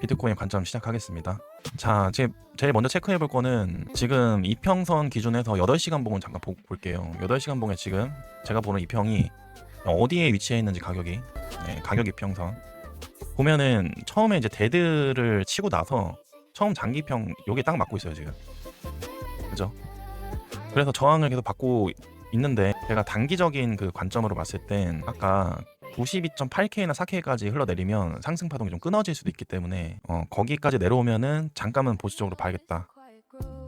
비트코인 관점 시작하겠습니다. 자, 제, 제일 먼저 체크해 볼 거는 지금 이평선 기준에서 8시간 봉을 잠깐 보, 볼게요. 8시간 봉에 지금 제가 보는 이평이 어디에 위치해 있는지 가격이 네, 가격 이평선 보면은 처음에 이제 데드를 치고 나서 처음 장기평 요게 딱 맞고 있어요 지금 그죠? 그래서 저항을 계속 받고 있는데 제가 단기적인 그 관점으로 봤을 땐 아까 92.8K나 4K까지 흘러내리면 상승 파동이 좀 끊어질 수도 있기 때문에 어, 거기까지 내려오면은 잠깐은 보수적으로 봐야겠다.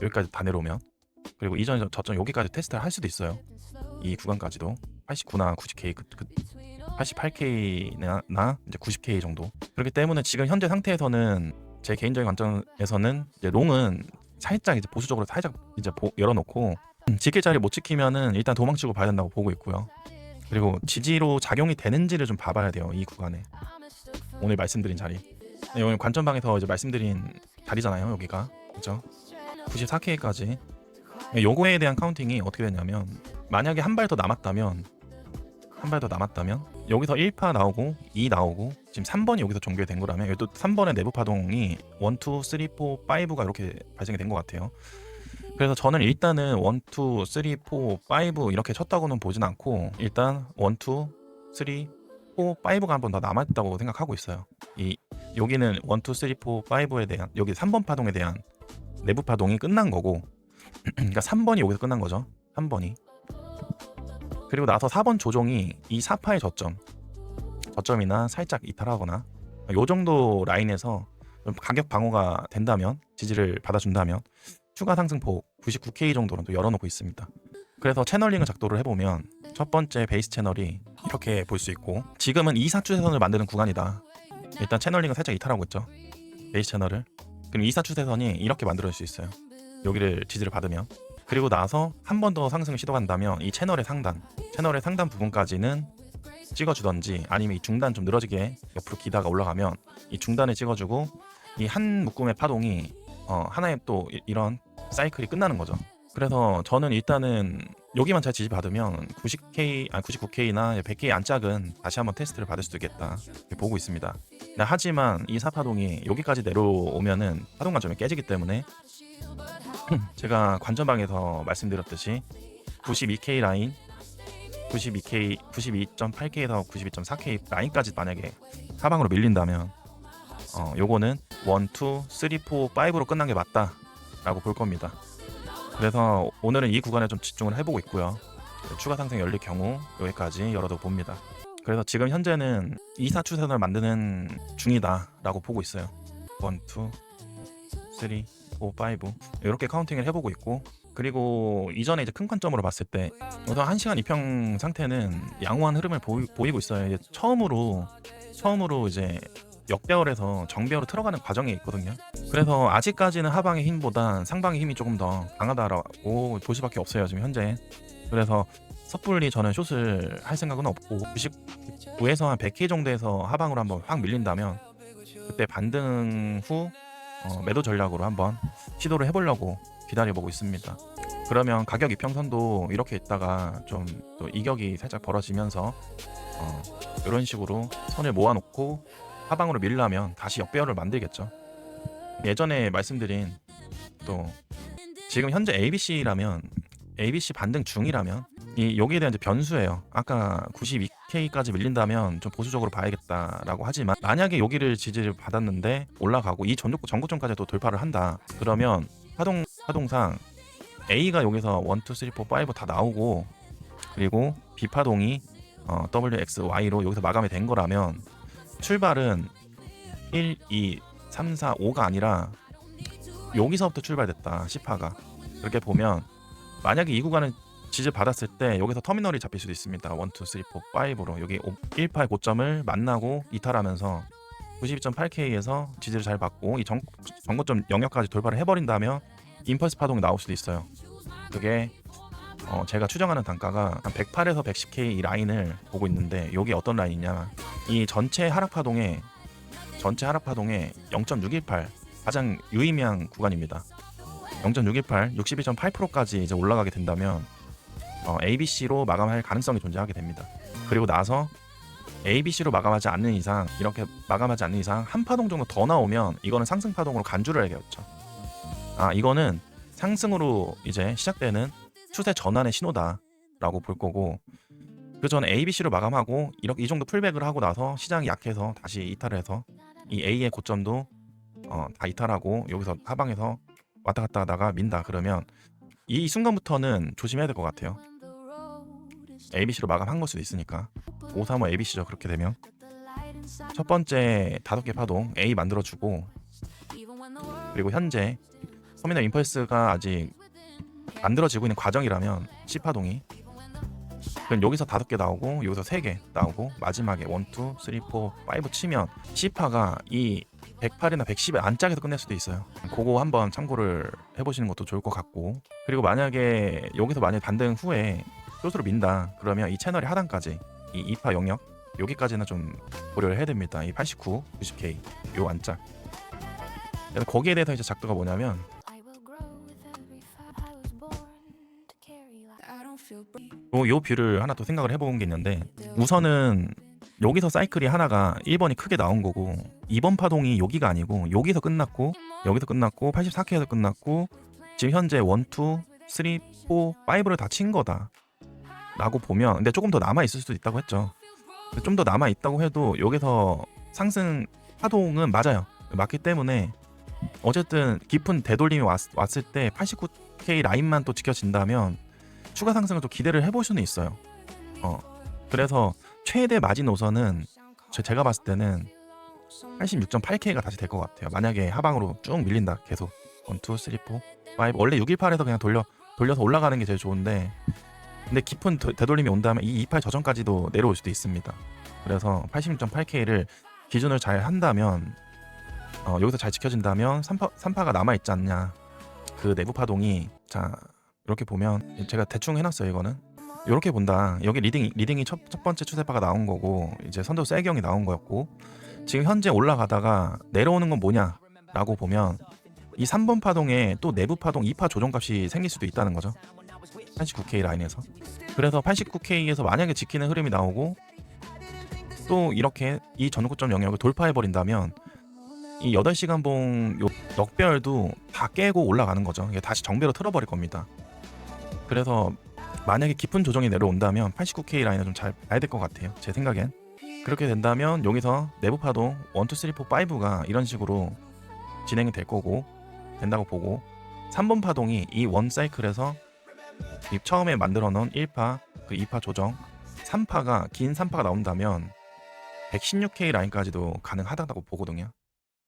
여기까지 다 내려오면 그리고 이전 저점 여기까지 테스트를 할 수도 있어요. 이 구간까지도 89나 90K 그, 그 88K나 나 이제 90K 정도. 그렇기 때문에 지금 현재 상태에서는 제 개인적인 관점에서는 이제 롱은 살짝 이제 보수적으로 살짝 이제 보- 열어놓고 음, 지킬 자리 못 지키면은 일단 도망치고 봐야 된다고 보고 있고요. 그리고 지지로 작용이 되는지를 좀 봐봐야 돼요 이 구간에. 오늘 말씀드린 자리. 네, 오늘 관전방에서 이제 말씀드린 자리잖아요 여기가. 그죠? 94K까지. 요거에 대한 카운팅이 어떻게 되냐면 만약에 한 발 더 남았다면 한 발 더 남았다면 여기서 1파 나오고 2 나오고 지금 3번이 여기서 종결된 거라면 또 3번의 내부 파동이 1, 2, 3, 4, 5가 이렇게 발생이 된 것 같아요 그래서 저는 일단은 1, 2, 3, 4, 5 이렇게 쳤다고는 보진 않고 일단 1, 2, 3, 4, 5가 한 번 더 남았다고 생각하고 있어요. 이 여기는 1, 2, 3, 4, 5에 대한 여기 3번 파동에 대한 내부 파동이 끝난 거고 그러니까 3번이 여기서 끝난 거죠. 3번이 그리고 나서 4번 조정이 이 4파의 저점 저점이나 살짝 이탈하거나 요 정도 라인에서 좀 가격 방어가 된다면 지지를 받아준다면 추가 상승폭 99K 정도는 또 열어놓고 있습니다. 그래서 채널링을 작도를 해보면 첫 번째 베이스 채널이 이렇게 볼 수 있고 지금은 이사추세선을 만드는 구간이다. 일단 채널링을 살짝 이탈하고 있죠. 베이스 채널을. 그럼 이사추세선이 이렇게 만들어질 수 있어요. 여기를 지지를 받으면. 그리고 나서 한 번 더 상승을 시도한다면 이 채널의 상단, 채널의 상단 부분까지는 찍어주던지 아니면 이 중단 좀 늘어지게 옆으로 기다가 올라가면 이 중단을 찍어주고 이 한 묶음의 파동이 어, 하나의 또 이- 이런 사이클이 끝나는 거죠. 그래서 저는 일단은 여기만 잘 지지 받으면 90K, 아 99K나 100K 안짝은 다시 한번 테스트를 받을 수도 있겠다 이렇게 보고 있습니다. 네, 하지만 이 사파동이 여기까지 내려오면은 파동 관점이 깨지기 때문에 제가 관전방에서 말씀드렸듯이 92K 라인, 92K, 92.8K에서 92.4K 라인까지 만약에 사방으로 밀린다면 어, 요거는 1, 2, 3, 4, 5로 끝난 게 맞다 라고 볼 겁니다. 그래서 오늘은 이 구간에 좀 집중을 해보고 있고요. 추가 상승 열릴 경우 여기까지 열어도 봅니다. 그래서 지금 현재는 이사 추세선을 만드는 중이다라고 보고 있어요. 1, 2, 3, 4, 5 이렇게 카운팅을 해보고 있고 그리고 이전에 이제 큰 관점으로 봤을 때 우선 1시간 이평 상태는 양호한 흐름을 보이, 보이고 있어요. 처음으로 처음으로 이제 역배열에서 정배열로 들어가는 과정에 있거든요. 그래서 아직까지는 하방의 힘보다 상방의 힘이 조금 더 강하다라고 볼 수밖에 없어요 지금 현재. 그래서 섣불리 저는 숏을 할 생각은 없고 99에서 한 100K 정도에서 하방으로 한번 확 밀린다면 그때 반등 후 어, 매도 전략으로 한번 시도를 해보려고 기다려보고 있습니다. 그러면 가격 이평선도 이렇게 있다가 좀 또 이격이 살짝 벌어지면서 어, 이런 식으로 선을 모아놓고 하방으로 밀려면 다시 역배열을 만들겠죠. 예전에 말씀드린 또 지금 현재 ABC라면 ABC 반등 중이라면 이 여기에 대한 이제 변수예요. 아까 92K까지 밀린다면 좀 보수적으로 봐야겠다라고 하지만 만약에 여기를 지지를 받았는데 올라가고 이 전고 전고점까지 또 돌파를 한다. 그러면 파동 파동상 A가 여기서 1, 2, 3, 4, 5 다 나오고 그리고 B 파동이 어, WXY로 여기서 마감이 된 거라면 출발은 1, 2, 3, 4, 5가 아니라 여기서부터 출발됐다 10화가. 그렇게 보면 만약에 이 구간을 지지 받았을 때 여기서 터미널이 잡힐 수도 있습니다. 1, 2, 3, 4, 5로. 여기 1파의 고점을 만나고 이탈하면서 92.8K에서 지지를 잘 받고 이 정, 정고점 영역까지 돌파를 해버린다면 임펄스 파동이 나올 수도 있어요. 그게 어, 제가 추정하는 단가가 한 108에서 110K 이 라인을 보고 있는데 이게 어떤 라인이냐 이 전체 하락 파동에 전체 하락 파동의 0.618 가장 유의미한 구간입니다. 0.618 62.8%까지 이제 올라가게 된다면 어, ABC로 마감할 가능성이 존재하게 됩니다. 그리고 나서 A, B, C로 마감하지 않는 이상 이렇게 마감하지 않는 이상 한 파동 정도 더 나오면 이거는 상승 파동으로 간주를 해야겠죠. 아 이거는 상승으로 이제 시작되는 추세 전환의 신호다라고 볼 거고 그 전에 A, B, C로 마감하고 이렇게 이 정도 풀백을 하고 나서 시장이 약해서 다시 이탈을 해서 이 A의 고점도 어, 다 이탈하고 여기서 하방에서 왔다 갔다 하다가 민다 그러면 이 순간부터는 조심해야 될 것 같아요. ABC로 마감한 걸 수도 있으니까 535 ABC죠 그렇게 되면 첫 번째 다섯 개 파동 A 만들어주고 그리고 현재 터미널 임펄스가 아직 만들어지고 있는 과정이라면 C 파동이 그럼 여기서 다섯 개 나오고 여기서 세 개 나오고 마지막에 1, 2, 3, 4, 5 치면 C파가 이 108이나 110의 안짝에서 끝낼 수도 있어요. 그거 한번 참고를 해보시는 것도 좋을 것 같고 그리고 만약에 여기서 만약 반등 후에 숏으로 민다 그러면 이 채널의 하단까지 이 2파 영역 여기까지는 좀 고려를 해야 됩니다. 이 89, 90K 요 안짝 거기에 대해서 이제 작도가 뭐냐면 요, 요 뷰를 하나 또 생각을 해본 게 있는데 우선은 여기서 사이클이 하나가 1번이 크게 나온 거고 2번 파동이 여기가 아니고 여기서 끝났고 여기서 끝났고 84K에서 끝났고 지금 현재 1, 2, 3, 4, 5를 다 친 거다 라고 보면 근데 조금 더 남아 있을 수도 있다고 했죠. 좀 더 남아 있다고 해도 여기서 상승 파동은 맞아요. 맞기 때문에 어쨌든 깊은 되돌림이 왔, 왔을 때 89K 라인만 또 지켜진다면 추가 상승을 또 기대를 해볼 수는 있어요 어 그래서 최대 마진 노선은 제- 제가 봤을 때는 86.8K가 다시 될 것 같아요. 만약에 하방으로 쭉 밀린다. 계속 1, 2, 3, 4, 5 원래 618에서 그냥 돌려 돌려서 올라가는 게 제일 좋은데 근데 깊은 되- 되돌림이 온다면 이 28 저전까지도 내려올 수도 있습니다. 그래서 86.8K를 기준을 잘 한다면 어, 여기서 잘 지켜진다면 3파, 3파가 남아 있지 않냐. 그 내부 파동이 자 이렇게 보면 제가 대충 해놨어요 이거는 이렇게 본다. 여기 리딩 리딩이 첫, 첫 번째 추세파가 나온 거고 이제 선도 세경이 나온 거였고 지금 현재 올라가다가 내려오는 건 뭐냐 라고 보면 이 3번 파동에 또 내부 파동 2파 조정값이 생길 수도 있다는 거죠. 89K 라인에서. 그래서 89K에서 만약에 지키는 흐름이 나오고 또 이렇게 이 전고점 영역을 돌파해 버린다면 이 8시간 봉요 넉별도 다 깨고 올라가는 거죠. 이게 다시 정배로 틀어버릴 겁니다. 그래서 만약에 깊은 조정이 내려온다면 89K 라인을 좀 잘 봐야 될 것 같아요. 제 생각엔. 그렇게 된다면 여기서 내부 파동 1, 2, 3, 4, 5가 이런 식으로 진행이 될 거고 된다고 보고 3번 파동이 이 원 사이클에서 이 처음에 만들어 놓은 1파 그 2파 조정 3파가 긴 3파가 나온다면 116K 라인까지도 가능하다고 보거든요.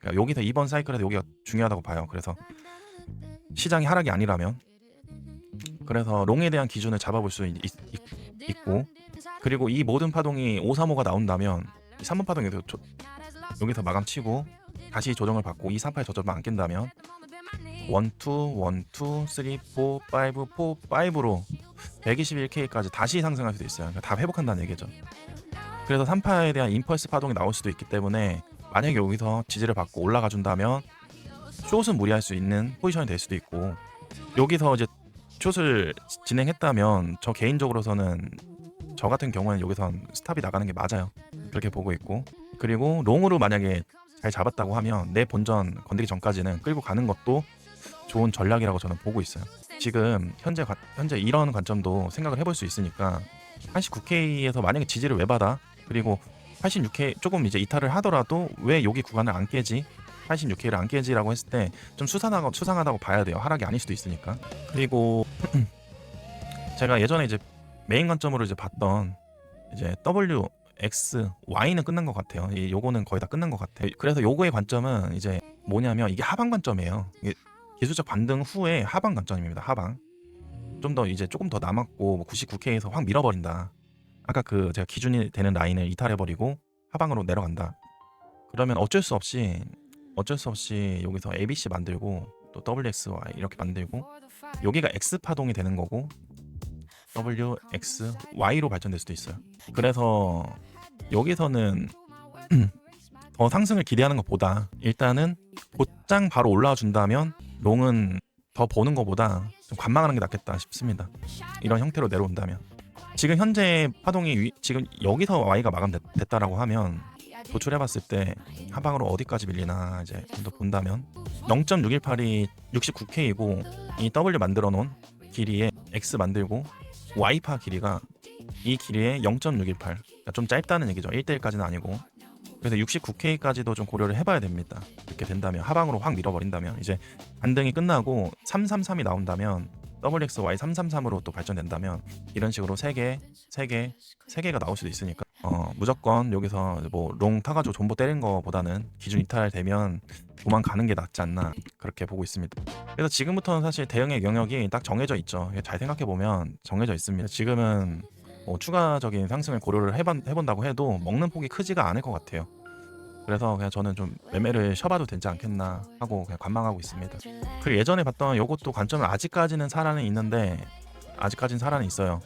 그러니까 여기서 2번 사이클에서 여기가 중요하다고 봐요. 그래서 시장이 하락이 아니라면 그래서 롱에 대한 기준을 잡아볼 수 있, 고 그리고 이 모든 파동이 535가 나온다면 이 3번 파동이 여기서, 조- 여기서 마감 치고 다시 조정을 받고 이38 저점을 안 깬다면 1, 2, 1, 2, 3, 4, 5, 4, 5로 121K까지 다시 상승할 수도 있어요. 그러니까 다 회복한다는 얘기죠. 그래서 3파에 대한 임펄스 파동이 나올 수도 있기 때문에 만약에 여기서 지지를 받고 올라가 준다면 숏은 무리할 수 있는 포지션이 될 수도 있고 여기서 이제 숏을 진행했다면 저 개인적으로서는 저 같은 경우는 여기선 스탑이 나가는 게 맞아요. 그렇게 보고 있고 그리고 롱으로 만약에 잘 잡았다고 하면 내 본전 건드리기 전까지는 끌고 가는 것도 좋은 전략이라고 저는 보고 있어요. 지금 현재 관- 현재 이런 관점도 생각을 해볼 수 있으니까 89K에서 만약에 지지를 왜 받아? 그리고 86K 조금 이제 이탈을 하더라도 왜 여기 구간을 안 깨지? 86K를 안 깨지라고 했을 때 좀 수상하고 수상하다고 봐야 돼요. 하락이 아닐 수도 있으니까. 그리고 제가 예전에 이제 메인 관점으로 이제 봤던 이제 W X, Y는 끝난 것 같아요. 이 요거는 거의 다 끝난 것 같아요. 그래서 요거의 관점은 이제 뭐냐면 이게 하방 관점이에요. 이게 기술적 반등 후에 하방 관점입니다. 하방. 좀 더 이제 조금 더 남았고 99K에서 확 밀어버린다. 아까 그 제가 기준이 되는 라인을 이탈해버리고 하방으로 내려간다. 그러면 어쩔 수 없이 어쩔 수 없이 여기서 ABC 만들고 또 WXY 이렇게 만들고 여기가 X 파동이 되는 거고 W, X, Y로 발전될 수도 있어요. 그래서 여기서는 더 상승을 기대하는 것보다 일단은 곧장 바로 올라와 준다면 롱은 더 보는 것보다 좀 관망하는 게 낫겠다 싶습니다. 이런 형태로 내려온다면 지금 현재 파동이 위- 지금 여기서 Y가 마감됐다라고 하면 도출해봤을 때 하방으로 어디까지 밀리나 이제 좀 더 본다면 0.618이 69K이고 이 W 만들어 놓은 길이에 X 만들고 Y파 길이가 이 길이에 0.618 그러니까 좀 짧다는 얘기죠. 1대1까지는 아니고. 그래서 69K까지도 좀 고려를 해봐야 됩니다. 이렇게 된다면 하방으로 확 밀어버린다면 이제 반등이 끝나고 333이 나온다면 WXY 333으로 또 발전된다면 이런 식으로 3개, 3개, 3개가 나올 수도 있으니까 어, 무조건 여기서 뭐 롱 타가지고 존버 때린 거보다는 기준 이탈되면 도망가는 게 낫지 않나 그렇게 보고 있습니다. 그래서 지금부터는 사실 대응의 영역이 딱 정해져 있죠. 잘 생각해 보면 정해져 있습니다. 지금은 뭐 추가적인 상승을 고려를 해본, 해본다고 해도 먹는 폭이 크지가 않을 것 같아요. 그래서 그냥 저는 좀 매매를 쉬어봐도 되지 않겠나 하고 그냥 관망하고 있습니다. 그리고 예전에 봤던 요것도 관점은 아직까지는 살아는 있는데 아직까지는 살아는 있어요.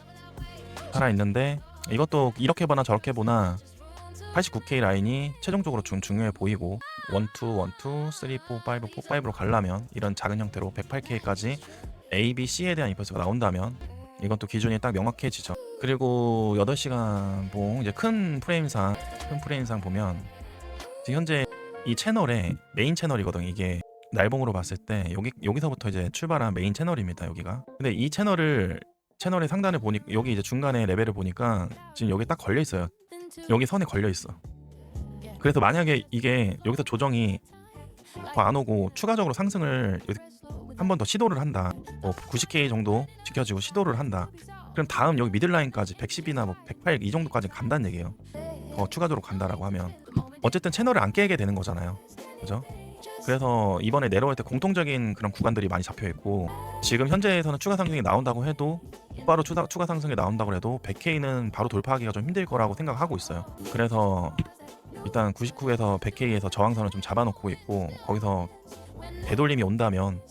살아 있는데 이것도 이렇게 보나 저렇게 보나 89K 라인이 최종적으로 좀 중요해 보이고 1, 2, 1, 2, 3, 4, 5, 4, 5로 가려면 이런 작은 형태로 108K까지 A, B, C에 대한 임펄스가 나온다면 또 기준이 딱 명확해지죠. 그리고 8시간 봉 이제 큰 프레임상 큰 프레임상 보면 현재 이 채널의 메인 채널이거든요. 이게 날봉으로 봤을 때 여기 여기서부터 이제 출발한 메인 채널입니다. 여기가. 근데 이 채널을 채널의 상단을 보니 여기 이제 중간에 레벨을 보니까 지금 여기 딱 걸려 있어요. 여기 선에 걸려 있어. 그래서 만약에 이게 여기서 조정이 더 안 오고 추가적으로 상승을 한 번 더 시도를 한다. 뭐 90K 정도 지켜지고 시도를 한다. 그럼 다음 여기 미들라인까지 110이나 뭐 108 이 정도까지 간다는 얘기예요. 더 추가적으로 간다라고 하면 어쨌든 채널을 안 깨게 되는 거잖아요. 그죠? 그래서 이번에 내려올 때 공통적인 그런 구간들이 많이 잡혀 있고 지금 현재에서는 추가 상승이 나온다고 해도 곧바로 추가, 추가 상승이 나온다고 해도 100K는 바로 돌파하기가 좀 힘들 거라고 생각하고 있어요. 그래서 일단 99에서 100K에서 저항선을 좀 잡아놓고 있고 거기서 되돌림이 온다면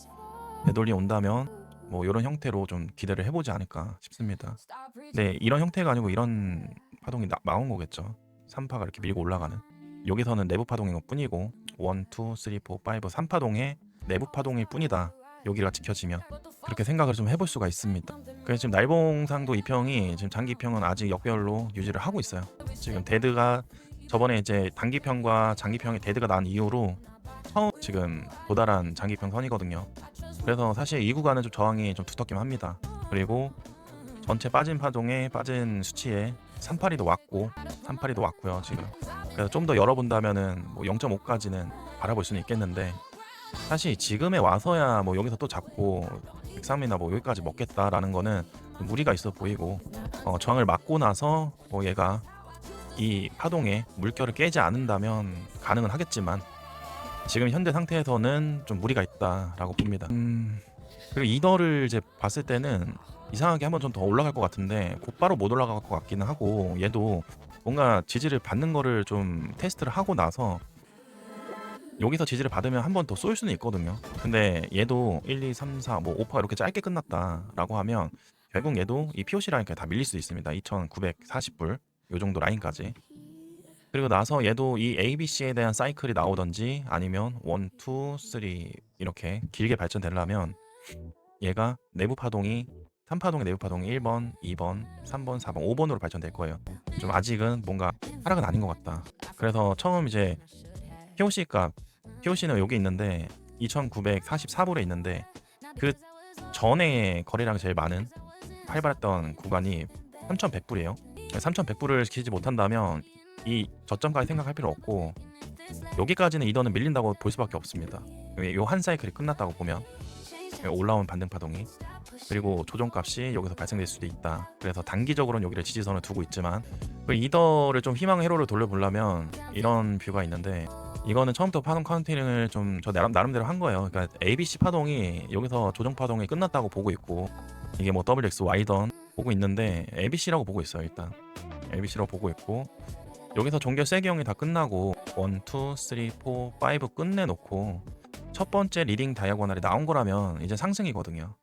되돌림이 온다면 뭐 이런 형태로 좀 기대를 해보지 않을까 싶습니다. 네 이런 형태가 아니고 이런 파동이 나, 나온 거겠죠. 3파가 이렇게 밀고 올라가는 여기서는 내부 파동인 것 뿐이고 1, 2, 3, 4, 5, 3파동의 내부 파동일 뿐이다. 여기가 지켜지면 그렇게 생각을 좀 해볼 수가 있습니다. 그래서 지금 날봉상도 이평이 지금 장기평은 아직 역별로 유지를 하고 있어요. 지금 데드가 저번에 이제 단기평과 장기평의 데드가 난 이후로 처음 지금 도달한 장기평 선이거든요. 그래서 사실 이 구간은 좀 저항이 좀 두텁긴 합니다. 그리고 전체 빠진 파동에 빠진 수치에 38이도 왔고 38이도 왔고요 지금. 그래서 좀 더 열어본다면은 뭐 0.5까지는 바라볼 수는 있겠는데 사실 지금에 와서야 뭐 여기서 또 잡고 103이나 뭐 여기까지 먹겠다라는 거는 좀 무리가 있어 보이고 어, 저항을 맞고 나서 뭐 얘가 이 파동에 물결을 깨지 않는다면 가능은 하겠지만 지금 현재 상태에서는 좀 무리가 있다라고 봅니다. 음, 그리고 이더를 이제 봤을 때는 이상하게 한번 좀 더 올라갈 것 같은데 곧바로 못 올라갈 것 같기는 하고 얘도 뭔가 지지를 받는 거를 좀 테스트를 하고 나서 여기서 지지를 받으면 한 번 더 쏠 수는 있거든요. 근데 얘도 1, 2, 3, 4, 뭐 5파 이렇게 짧게 끝났다라고 하면 결국 얘도 이 POC 라인까지 다 밀릴 수 있습니다. 2,940불 요 정도 라인까지. 그리고 나서 얘도 이 ABC에 대한 사이클이 나오던지 아니면 1, 2, 3 이렇게 길게 발전되려면 얘가 내부 파동이 3파동의 내부 파동이 1번, 2번, 3번, 4번, 5번으로 발전될 거예요. 좀 아직은 뭔가 하락은 아닌 것 같다. 그래서 처음 이제 POC 값, POC는 여기 있는데 2,944불에 있는데 그 전에 거래량이 제일 많은 활발했던 구간이 3,100불이에요. 3,100불을 지키지 못한다면 이 저점까지 생각할 필요 없고 여기까지는 이더는 밀린다고 볼 수밖에 없습니다. 요 한 사이클이 끝났다고 보면 올라온 반등 파동이 그리고 조정값이 여기서 발생될 수도 있다. 그래서 단기적으로는 여기를 지지선을 두고 있지만 그 이더를 좀 희망 회로를 돌려보려면 이런 뷰가 있는데 이거는 처음부터 파동 카운팅을 좀저 나름, 나름 대로 한 거예요. 그러니까 ABC 파동이 여기서 조정 파동이 끝났다고 보고 있고 이게 뭐 WX Y던 보고 있는데 ABC라고 보고 있어요 일단 ABC라고 보고 있고 여기서 종결 세기형이 다 끝나고 1, 2, 3, 4, 5 끝내놓고 첫 번째 리딩 다이아고널이 나온 거라면 이제 상승이거든요.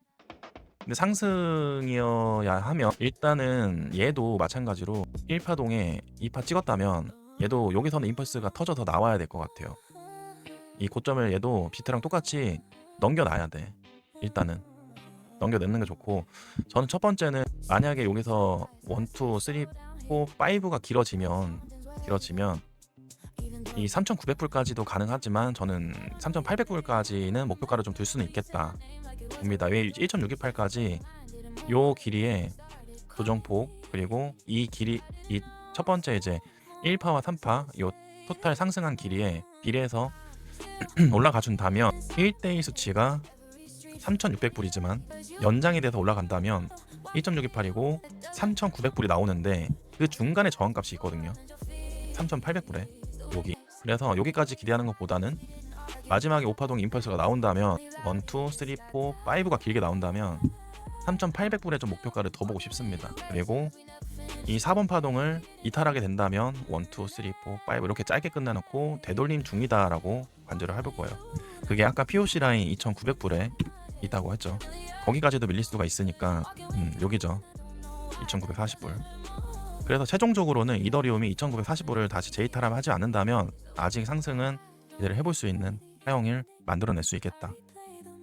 근데 상승이어야 하면 일단은 얘도 마찬가지로 1파동에 2파 찍었다면 얘도 여기서는 임펄스가 터져서 나와야 될 것 같아요. 이 고점을 얘도 비트랑 똑같이 넘겨놔야 돼. 일단은 넘겨내는 게 좋고 저는 첫 번째는 만약에 여기서 1, 2, 3, 4, 5가 길어지면 길어지면 이 3,900불까지도 가능하지만 저는 3,800불까지는 목표가를 좀 둘 수는 있겠다 봅니다. 왜 1.628까지 요 길이에 조정폭 그리고 이 길이 이 첫 번째 이제 1파와 3파 요 토탈 상승한 길이에 비례해서 올라가 준다면 1대1 수치가 3,600불이지만 연장이 돼서 올라간다면 1.628이고 3,900불이 나오는데 그 중간에 저항값이 있거든요. 3,800불에 여기. 그래서 여기까지 기대하는 것보다는 마지막에 오파동 임펄스가 나온다면 1, 2, 3, 4, 5가 길게 나온다면 3,800불의 좀 목표가를 더 보고 싶습니다. 그리고 이 4번 파동을 이탈하게 된다면 1, 2, 3, 4, 5 이렇게 짧게 끝내놓고 되돌림 중이다라고 관절을 해볼 거예요. 그게 아까 POC 라인 2,900불에 있다고 했죠. 거기까지도 밀릴 수가 있으니까 음, 여기죠. 2,940불. 그래서 최종적으로는 이더리움이 2,940불을 다시 재이탈하지 않는다면 아직 상승은 기대를 해볼 수 있는 사용일 만들어낼 수 있겠다.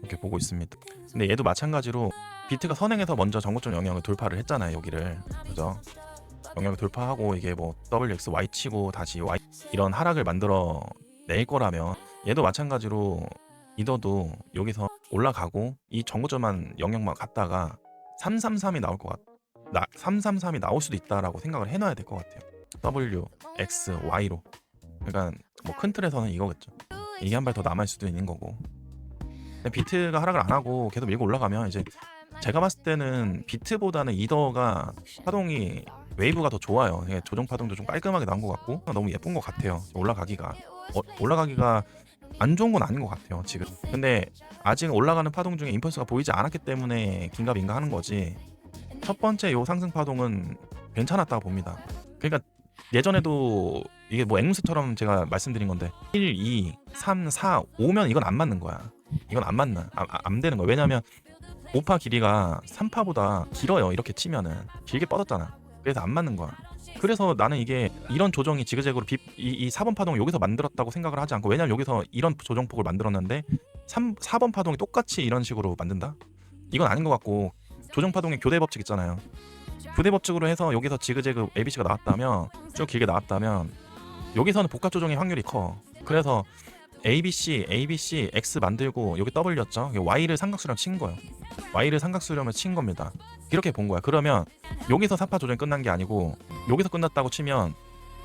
이렇게 보고 있습니다. 근데 얘도 마찬가지로 비트가 선행해서 먼저 전고점 영역을 돌파를 했잖아요. 여기를 그죠? 영역을 돌파하고 이게 뭐 WX Y 치고 다시 Y 이런 하락을 만들어 낼 거라면 얘도 마찬가지로 이더도 여기서 올라가고 이 전고점한 영역만 갔다가 333이 나올 것 같. 나 333이 나올 수도 있다라고 생각을 해놔야 될 것 같아요. W, X, Y로. 그러니까 뭐 큰 틀에서는 이거겠죠. 이게 한 발 더 남을 수도 있는 거고. 비트가 하락을 안 하고 계속 밀고 올라가면 이제 제가 봤을 때는 비트보다는 이더가 파동이 웨이브가 더 좋아요. 조정 파동도 좀 깔끔하게 나온 것 같고 너무 예쁜 것 같아요. 올라가기가 어, 올라가기가 안 좋은 건 아닌 것 같아요 지금. 근데 아직 올라가는 파동 중에 임펄스가 보이지 않았기 때문에 긴가민가 하는 거지. 첫 번째 요 상승 파동은 괜찮았다고 봅니다. 그러니까 예전에도 이게 뭐 앵무새처럼 제가 말씀드린 건데 1, 2, 3, 4, 5면 이건 안 맞는 거야. 이건 안 맞나? 아, 아, 안 되는 거야. 왜냐면 5파 길이가 3파보다 길어요. 이렇게 치면은 길게 뻗었잖아. 그래서 안 맞는 거야. 그래서 나는 이게 이런 조정이 지그재그로 비, 이, 이 4번 파동을 여기서 만들었다고 생각을 하지 않고 왜냐면 여기서 이런 조정폭을 만들었는데 3, 4번 파동이 똑같이 이런 식으로 만든다? 이건 아닌 것 같고 조정 파동의 교대 법칙 있잖아요. 교대 법칙으로 해서 여기서 지그재그 ABC가 나왔다면 쭉 길게 나왔다면 여기서는 복합 조정의 확률이 커. 그래서 ABC, ABC, X 만들고 여기 W였죠. 여기 Y를 삼각수렴 친 거예요. Y를 삼각수렴을 친 겁니다. 이렇게 본 거야. 그러면 여기서 4파 조정이 끝난 게 아니고 여기서 끝났다고 치면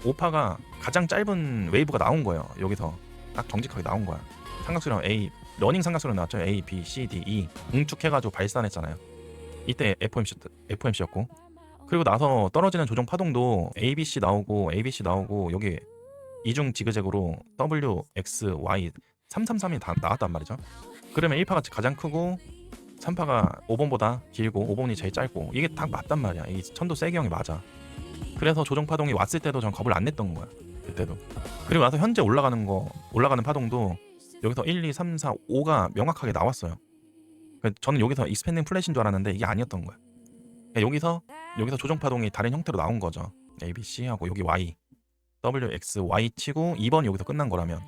5파가 가장 짧은 웨이브가 나온 거예요. 여기서 딱 정직하게 나온 거야. 삼각수렴 A, 러닝 삼각수렴 나왔죠. A, B, C, D, E 응축해가지고 발산했잖아요. 이때 FOMC, FOMC였고 그리고 나서 떨어지는 조정 파동도 ABC 나오고 ABC 나오고 여기 이중 지그재그로 W, X, Y 333이 다 나왔단 말이죠. 그러면 1파가 가장 크고 3파가 5번보다 길고 5번이 제일 짧고 이게 딱 맞단 말이야. 이 천도 세기형이 맞아. 그래서 조정 파동이 왔을 때도 전 겁을 안 냈던 거야. 그때도. 그리고 나서 현재 올라가는 거 올라가는 파동도 여기서 1, 2, 3, 4, 5가 명확하게 나왔어요. 그 저는 여기서 익스펜딩 플랫인 줄 알았는데 이게 아니었던 거야. 그러니까 여기서 여기서 조정 파동이 다른 형태로 나온 거죠. A, B, C 하고 여기 Y, W, X, Y 치고 2번이 여기서 끝난 거라면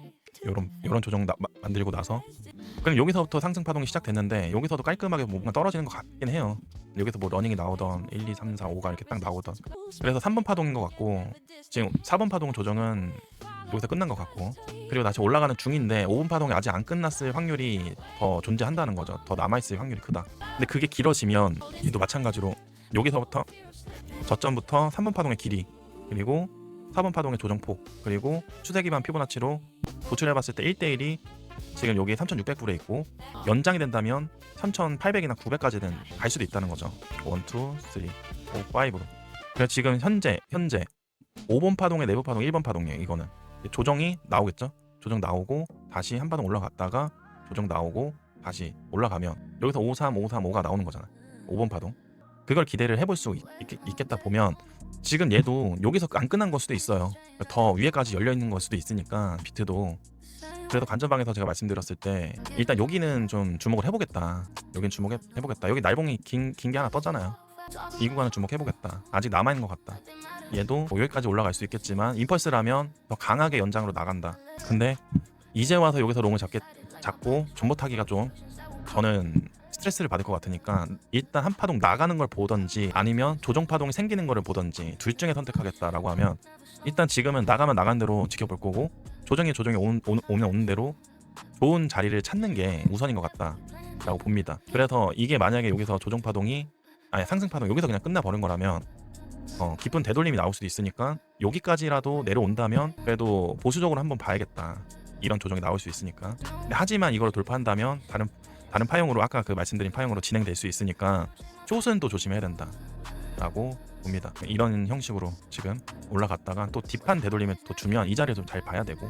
요런 요런 조정 나, 마- 만들고 나서 그럼 여기서부터 상승 파동이 시작됐는데 여기서도 깔끔하게 뭔가 떨어지는 것 같긴 해요. 여기서 뭐 러닝이 나오던 1, 2, 3, 4, 5가 이렇게 딱 나오던 그래서 3번 파동인 것 같고 지금 4번 파동 조정은 여기서 끝난 것 같고 그리고 다시 올라가는 중인데 5번 파동이 아직 안 끝났을 확률이 더 존재한다는 거죠. 더 남아있을 확률이 크다. 근데 그게 길어지면 얘도 마찬가지로 여기서부터 저점부터 3번 파동의 길이 그리고 4번 파동의 조정폭 그리고 추세 기반 피보나치로 도출해 봤을 때 1대1이 지금 여기 3,600불에 있고 연장이 된다면 3,800이나 900까지는 갈 수도 있다는 거죠. 1, 2, 3, 4, 5로. 그래서 지금 현재 현재 5번 파동의 내부 파동 1번 파동이에요. 이거는 조정이 나오겠죠. 조정 나오고 다시 한 파동 올라갔다가 조정 나오고 다시 올라가면 여기서 5, 3, 5, 3, 5가 나오는 거잖아. 5번 파동. 그걸 기대를 해볼 수 있, 겠다 보면 지금 얘도 여기서 안 끝난 걸 수도 있어요. 더 위에까지 열려 있는 걸 수도 있으니까 비트도 그래도 관전방에서 제가 말씀드렸을 때 일단 여기는 좀 주목을 해보겠다. 여긴 주목해 보겠다. 여기 날봉이 긴 긴 게 하나 떴잖아요. 이 구간은 주목해 보겠다. 아직 남아 있는 것 같다. 얘도 뭐 여기까지 올라갈 수 있겠지만 임펄스라면 더 강하게 연장으로 나간다. 근데 이제 와서 여기서 롱을 잡게 잡고 타기가 좀 저는 스트레스를 받을 것 같으니까 일단 한 파동 나가는 걸 보던지 아니면 조정 파동이 생기는 거를 보던지 둘 중에 선택하겠다라고 하면 일단 지금은 나가면 나간 대로 지켜볼 거고 조정이 조정이 오는, 오면 오는 대로 좋은 자리를 찾는 게 우선인 것 같다라고 봅니다. 그래서 이게 만약에 여기서 조정 파동이 아니 상승 파동 여기서 그냥 끝나 버린 거라면 어, 깊은 되돌림이 나올 수도 있으니까 여기까지라도 내려온다면 그래도 보수적으로 한번 봐야겠다. 이런 조정이 나올 수 있으니까. 하지만 이걸 돌파한다면 다른 다른 파형으로 아까 그 말씀드린 파형으로 진행될 수 있으니까 숏은 또 조심해야 된다라고 봅니다. 이런 형식으로 지금 올라갔다가 또 딥한 되돌림을 또 주면 이 자리를 좀 잘 봐야 되고.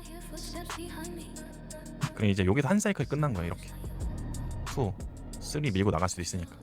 그럼 이제 여기서 한 사이클 끝난 거예요 이렇게. 2, 3 밀고 나갈 수도 있으니까